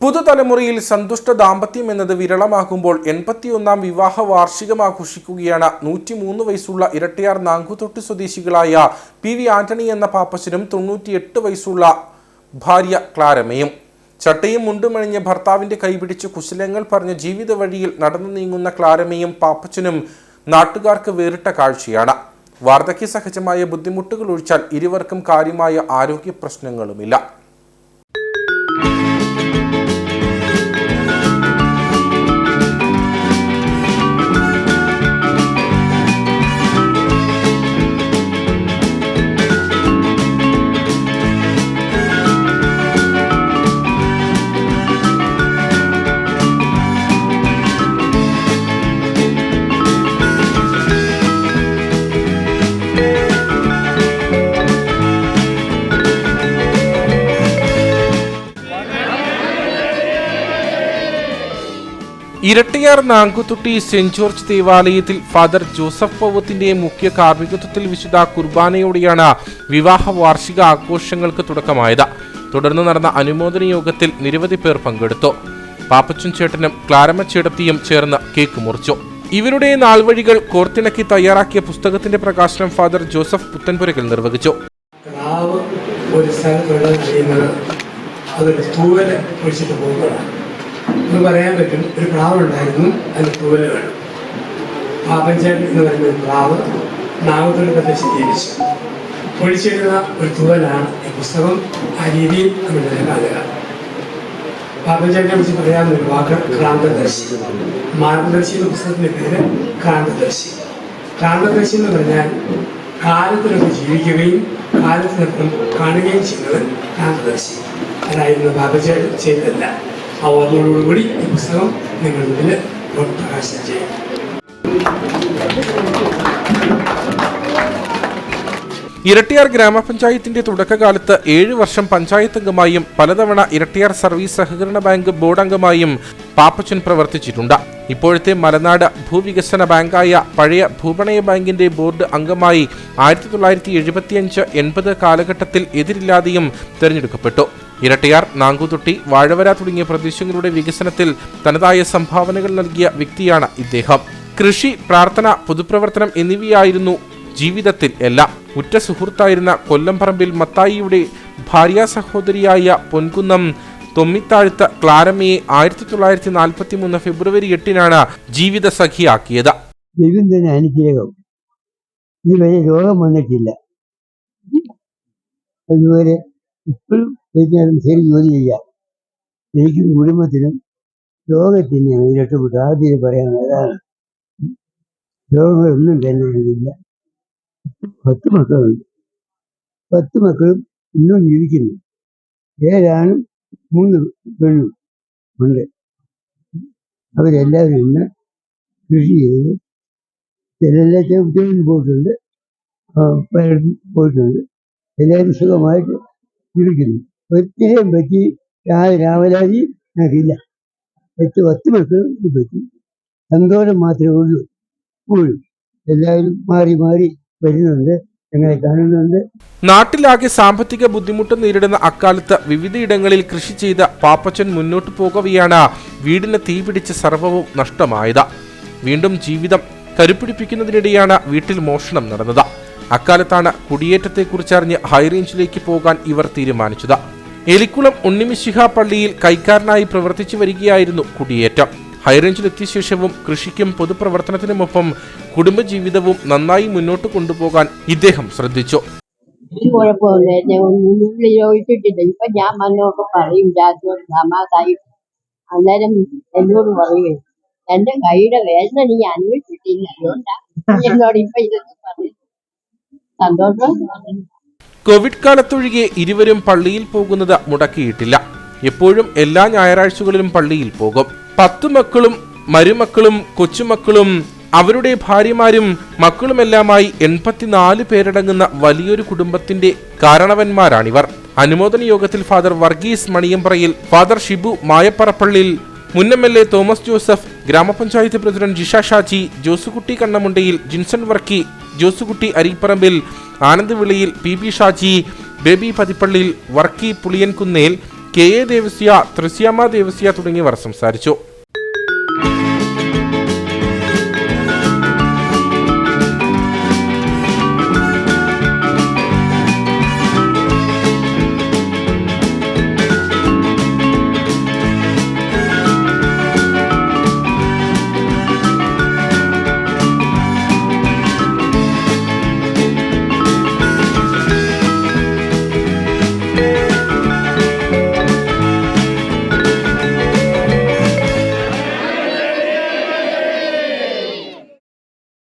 പുതുതലമുറയിൽ സന്തുഷ്ട ദാമ്പത്യം എന്നത് വിരളമാകുമ്പോൾ എൺപത്തിയൊന്നാം വിവാഹ വാർഷികം ആഘോഷിക്കുകയാണ്. നൂറ്റിമൂന്ന് വയസ്സുള്ള ഇരട്ടയാർ നാങ്കുതൊട്ട് സ്വദേശികളായ പി വി ആന്റണി എന്ന പാപ്പച്ചനും തൊണ്ണൂറ്റിയെട്ട് വയസ്സുള്ള ഭാര്യ ക്ലാരമയും ചട്ടയും മുണ്ടുമണിഞ്ഞ് ഭർത്താവിന്റെ കൈപിടിച്ച് കുശലങ്ങൾ പറഞ്ഞ് ജീവിത വഴിയിൽ നടന്നു നീങ്ങുന്ന ക്ലാരമയും പാപ്പച്ചനും നാട്ടുകാർക്ക് വേറിട്ട കാഴ്ചയാണ്. വാർദ്ധക്യ സഹജമായ ബുദ്ധിമുട്ടുകൾ ഒഴിച്ചാൽ ഇരുവർക്കും കാര്യമായ ആരോഗ്യ പ്രശ്നങ്ങളുമില്ല. ഇരട്ടിയാർ നാങ്കുത്തുട്ടി സെന്റ് ജോർജ് ദേവാലയത്തിൽ ഫാദർ ജോസഫ് പൗവത്തിന്റെ മുഖ്യ കാർമ്മികത്വത്തിൽ വിശുദ്ധ കുർബാനയോടെയാണ് വിവാഹ വാർഷിക ആഘോഷങ്ങൾക്ക് തുടക്കമായത്. തുടർന്ന് നടന്ന അനുമോദന യോഗത്തിൽ നിരവധി പേർ പങ്കെടുത്തു. പാപ്പച്ചൻ ചേട്ടനും ക്ലാരമ്മ ചേട്ടത്തിയും ചേർന്ന് കേക്ക് മുറിച്ചു. ഇവരുടെ നാൾവഴികൾ കോർത്തിണക്കി തയ്യാറാക്കിയ പുസ്തകത്തിന്റെ പ്രകാശനം ഫാദർ ജോസഫ് പുത്തൻപുരകിൽ നിർവഹിച്ചു. ഒരു സ്ഥലത്തുള്ള കഴിയുന്നത് അതൊരു തൂവനെ ഒഴിച്ചിട്ട് പോകുന്നതാണ്. എന്ന് പറയാൻ പറ്റും. ഒരു പ്രാവുണ്ടായിരുന്നു അതിന് തൂവൽ വേണം പാപ്പഞ്ചേട്ടൻ എന്ന് പറയുന്ന ഒരു പ്രാവ് നാഗത്തുള്ള പ്രദേശത്ത് ജീവിച്ചു പൊളിച്ചിരുന്ന ഒരു തൂവലാണ് ഈ പുസ്തകം ആ രീതിയിൽ നമ്മൾ നിലകാലുക പാപ്പഞ്ചേട്ടനെ കുറിച്ച് പറയാവുന്ന ഒരു വാക്ക് ക്രാന്തദർശി. മാർഗദർശി എന്ന പുസ്തകത്തിന്റെ പേര് ക്രാന്തദർശി. ക്രാന്തദർശി എന്ന് പറഞ്ഞാൽ കാലത്തിനൊപ്പം ജീവിക്കുകയും കാലത്തിനൊപ്പം കാണുകയും ചെയ്യുന്നത് ക്രാന്തദർശി. അതായിരുന്നു ബാബുചേട്ടൻ ചെയ്തതല്ല. ആ ഈ പുസ്തകം നിങ്ങളുടെ മുന്നിൽ പ്രകാശനം ചെയ്യും. ഇരട്ടിയാർ ഗ്രാമപഞ്ചായത്തിന്റെ തുടക്കകാലത്ത് ഏഴു വർഷം പഞ്ചായത്ത് അംഗമായും പലതവണ ഇരട്ടിയാർ സർവീസ് സഹകരണ ബാങ്ക് ബോർഡ് അംഗമായും പാപ്പച്ചൻ പ്രവർത്തിച്ചിട്ടുണ്ട്. ഇപ്പോഴത്തെ മലനാട് ഭൂവികസന ബാങ്കായ പഴയ ഭൂപണയ ബാങ്കിന്റെ ബോർഡ് അംഗമായി ആയിരത്തി തൊള്ളായിരത്തി എഴുപത്തിയഞ്ച് എൺപത് കാലഘട്ടത്തിൽ എതിരില്ലാതെയും തെരഞ്ഞെടുക്കപ്പെട്ടു. ഇരട്ടിയാർ നാങ്കുതൊട്ടി വാഴവര തുടങ്ങിയ പ്രദേശങ്ങളുടെ വികസനത്തിൽ തനതായ സംഭാവനകൾ നൽകിയ വ്യക്തിയാണ് ഇദ്ദേഹം. കൃഷി പ്രാർത്ഥന പൊതുപ്രവർത്തനം എന്നിവയായിരുന്നു ജീവിതത്തിൽ എല്ലാം. ഉറ്റ സുഹൃത്തായിരുന്ന കൊല്ലംപറമ്പിൽ മത്തായിയുടെ ഭാര്യ സഹോദരിയായ പൊൻകുന്നം തൊമ്മിത്താഴ്ത്ത ക്ലാരമ്മയെ ആയിരത്തി തൊള്ളായിരത്തി നാൽപ്പത്തി മൂന്ന് ഫെബ്രുവരി എട്ടിനാണ് ജീവിത സഖിയാക്കിയത്. അനുഗ്രഹം. ഇതുവരെ രോഗം വന്നിട്ടില്ല. അതുപോലെ ഇപ്പോഴും എനിക്കത് ശരി ജോലി ചെയ്യാം എനിക്കും കുടുംബത്തിനും രോഗത്തിന് രക്ഷപ്പെട്ടു ആദ്യം പറയാൻ അതാണ്. രോഗങ്ങളൊന്നും തന്നെ എനിക്കില്ല പത്ത് മക്കളുണ്ട്. പത്ത് മക്കളും ഇന്നും ജീവിക്കുന്നു. ഏഴാണും മൂന്ന് പെണ്ണും ഉണ്ട്. അവരെല്ലാവരും ഇന്ന് കൃഷി ചെയ്ത് ചിലെല്ലാം ഉദ്യോഗത്തിൽ പോയിട്ടുണ്ട്. പോയിട്ടുണ്ട്. എല്ലാവരും സുഖമായിട്ട് ജീവിക്കുന്നു ഒത്തിരിയും പറ്റി രാവലാതി ഞങ്ങൾക്കില്ല പത്ത് മക്കളും ഇത് പറ്റി. സന്തോഷം മാത്രമേ ഉള്ളൂ. ഉള്ളു. എല്ലാവരും മാറി മാറി വരുന്നുണ്ട്. ഞങ്ങളെ കാണുന്നുണ്ട്. നാട്ടിലാകെ സാമ്പത്തിക ബുദ്ധിമുട്ട് നേരിടുന്ന അക്കാലത്ത് വിവിധയിടങ്ങളിൽ കൃഷി ചെയ്ത പാപ്പച്ചൻ മുന്നോട്ടു പോകവെയാണ് വീടിന് തീപിടിച്ച് സർവവും നഷ്ടമായത്. വീണ്ടും ജീവിതം കരുപ്പിടിപ്പിക്കുന്നതിനിടെയാണ് വീട്ടിൽ മോഷണം നടന്നത്. അക്കാലത്താണ് കുടിയേറ്റത്തെക്കുറിച്ച് കുടിയേറ്റത്തെക്കുറിച്ചറിഞ്ഞ് ഹൈറേഞ്ചിലേക്ക് പോകാൻ ഇവർ തീരുമാനിച്ചത്. എലിക്കുളം ഉണ്ണിമിശിഹ പള്ളിയിൽ കൈക്കാരനായി പ്രവർത്തിച്ചു വരികയായിരുന്നു കുടിയേറ്റം. ഹൈറേഞ്ചിലെത്തിയ ശേഷവും കൃഷിക്കും പൊതുപ്രവർത്തനത്തിനുമൊപ്പം കുടുംബജീവിതവും നന്നായി മുന്നോട്ട് കൊണ്ടുപോകാൻ ഇദ്ദേഹം ശ്രദ്ധിച്ചു. അന്നേരം എന്നോട് എന്റെ കൈയുടെ വേദന നീ അന്വേഷിച്ചിട്ടില്ല. അതുകൊണ്ടാ എന്നോട് ഇപ്പൊ ഇതൊക്കെ പറയും കോവിഡ് കാലത്തൊഴികെ ഇരുവരും പള്ളിയിൽ പോകുന്നത് മുടക്കിയിട്ടില്ല. എപ്പോഴും എല്ലാ ഞായറാഴ്ചകളിലും പള്ളിയിൽ പോകും. പത്തു മക്കളും മരുമക്കളും കൊച്ചുമക്കളും അവരുടെ ഭാര്യമാരും മക്കളുമെല്ലാമായി എൺപത്തിനാല് പേരടങ്ങുന്ന വലിയൊരു കുടുംബത്തിന്റെ കാരണവന്മാരാണിവർ. അനുമോദന യോഗത്തിൽ ഫാദർ വർഗീസ് മണിയമ്പ്രയിൽ ഫാദർ ഷിബു മായപ്പറപ്പള്ളിൽ മുൻ M L A Thomas Joseph ഗ്രാമപഞ്ചായത്ത് പ്രസിഡന്റ് ജിഷ ഷാജി ജോസുകുട്ടി കണ്ണമുണ്ടയിൽ ജിൻസൺ വർക്കി ജോസുകുട്ടി അരിപ്പറമ്പിൽ ആനന്ദ് വിളിയിൽ പി ബി ഷാജി ബേബി പതിപ്പള്ളിയിൽ വർക്കി പുളിയൻകുന്നേൽ കെ എ ദേവസ്യ ത്രിസ്യാമ ദേവസ്യ തുടങ്ങിയവർ സംസാരിച്ചു.